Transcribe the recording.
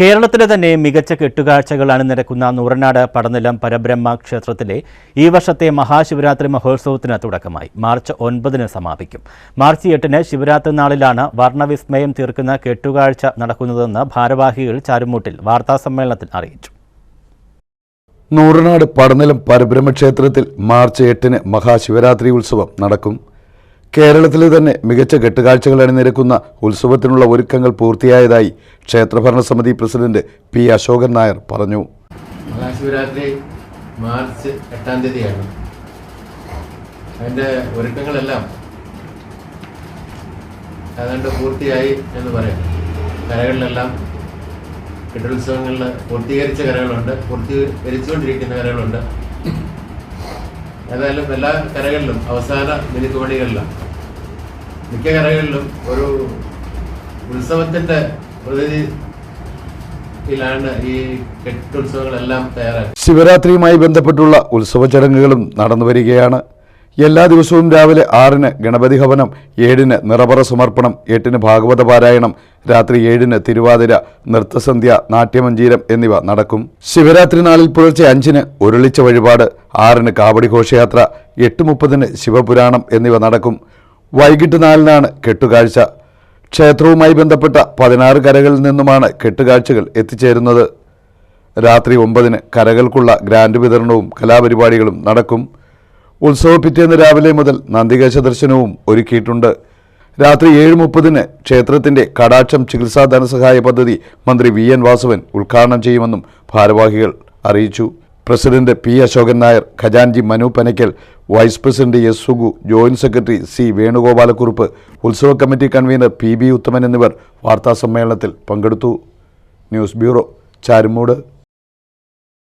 കേരളത്തിലെ തന്നെ മികച്ച കെട്ടുകാഴ്ചകളാണ് അണിനിരക്കുന്ന നൂറനാട് പടനിലം പരബ്രഹ്മ ക്ഷേത്രത്തിലെ ഈ വർഷത്തെ മഹാശിവരാത്രി മഹോത്സവത്തിന് തുടക്കമായി. മാർച്ച് ഒൻപതിന് സമാപിക്കും. മാർച്ച് എട്ടിന് ശിവരാത്രി നാളിലാണ് വർണവിസ്മയം തീർക്കുന്ന കെട്ടുകാഴ്ച നടക്കുന്നതെന്ന് ഭാരവാഹികൾ ചാരുമൂട്ടിൽ വാർത്താസമ്മേളനത്തിൽ അറിയിച്ചു. നൂറനാട് പടനിലം പരബ്രഹ്മക്ഷേത്രത്തിൽ മാർച്ച് എട്ടിന് മഹാശിവരാത്രി ഉത്സവം നടക്കും. കേരളത്തിലെ തന്നെ മികച്ച കെട്ടുകാഴ്ചകൾ അണിനിരക്കുന്ന ഉത്സവത്തിനുള്ള ഒരുക്കങ്ങൾ പൂർത്തിയായതായി ക്ഷേത്രഭരണസമിതി പ്രസിഡന്റ് പി അശോകൻ നായർ പറഞ്ഞു. മഹാശിവരാത്രി മാർച്ച് എട്ടാം തീയതിയാണ്. അതിന്റെ ഒരുക്കങ്ങളെല്ലാം ഏതാണ്ട് പൂർത്തിയായി എന്ന് പറയാം. കരകളിലെല്ലാം കെട്ടുത്സവങ്ങളിൽ പൂർത്തീകരിച്ച കരകളുണ്ട് പൂർത്തീകരിച്ചുകൊണ്ടിരിക്കുന്ന കരകളുണ്ട് ഏതായാലും എല്ലാ കരകളിലും അവസാന മിനുക്കുപണികളിലും മിക്ക കരകളിലും ഒരു ഉത്സവത്തിന്റെ പ്രതിനിധി ശിവരാത്രിയുമായി ബന്ധപ്പെട്ടുള്ള ഉത്സവ ചടങ്ങുകളും നടന്നു വരികയാണ്. എല്ലാ ദിവസവും രാവിലെ ആറിന് ഗണപതി ഹവനം ഏഴിന് നിറപറ സമർപ്പണം എട്ടിന് ഭാഗവത പാരായണം രാത്രി ഏഴിന് തിരുവാതിര നൃത്തസന്ധ്യ നാട്യമഞ്ജീരം എന്നിവ നടക്കും. ശിവരാത്രി നാളിൽ പുലർച്ചെ അഞ്ചിന് ഉരുളിച്ച വഴിപാട് ആറിന് കാവടി ഘോഷയാത്ര എട്ട് മുപ്പതിന് ശിവപുരാണം എന്നിവ നടക്കും. വൈകിട്ട് നാലിനാണ് കെട്ടുകാഴ്ച. ക്ഷേത്രവുമായി ബന്ധപ്പെട്ട പതിനാറ് കരകളിൽ നിന്നുമാണ് കെട്ടുകാഴ്ചകൾ എത്തിച്ചേരുന്നത്. രാത്രി ഒമ്പതിന് കരകൾക്കുള്ള ഗ്രാൻഡ് വിതരണവും കലാപരിപാടികളും നടക്കും. ഉത്സവ പിറ്റേന്ന് രാവിലെ മുതൽ നന്ദികേശ ദർശനവും ഒരുക്കിയിട്ടുണ്ട്. രാത്രി ഏഴ് മുപ്പതിന് ക്ഷേത്രത്തിന്റെ കടാക്ഷം ചികിത്സാ ധനസഹായ പദ്ധതി മന്ത്രി വി എൻ വാസവൻ ഉദ്ഘാടനം ചെയ്യുമെന്നും ഭാരവാഹികൾ അറിയിച്ചു. President P Ashokan Nair ഖജാൻജി Manu Panakkal vice president S Sugu joint secretary C Venugopalakkurup ഉത്സവ committee convener P B Uthaman എന്നിവർ വാർത്താസമ്മേളനത്തിൽ പങ്കെടുത്തു. News bureau Charummood.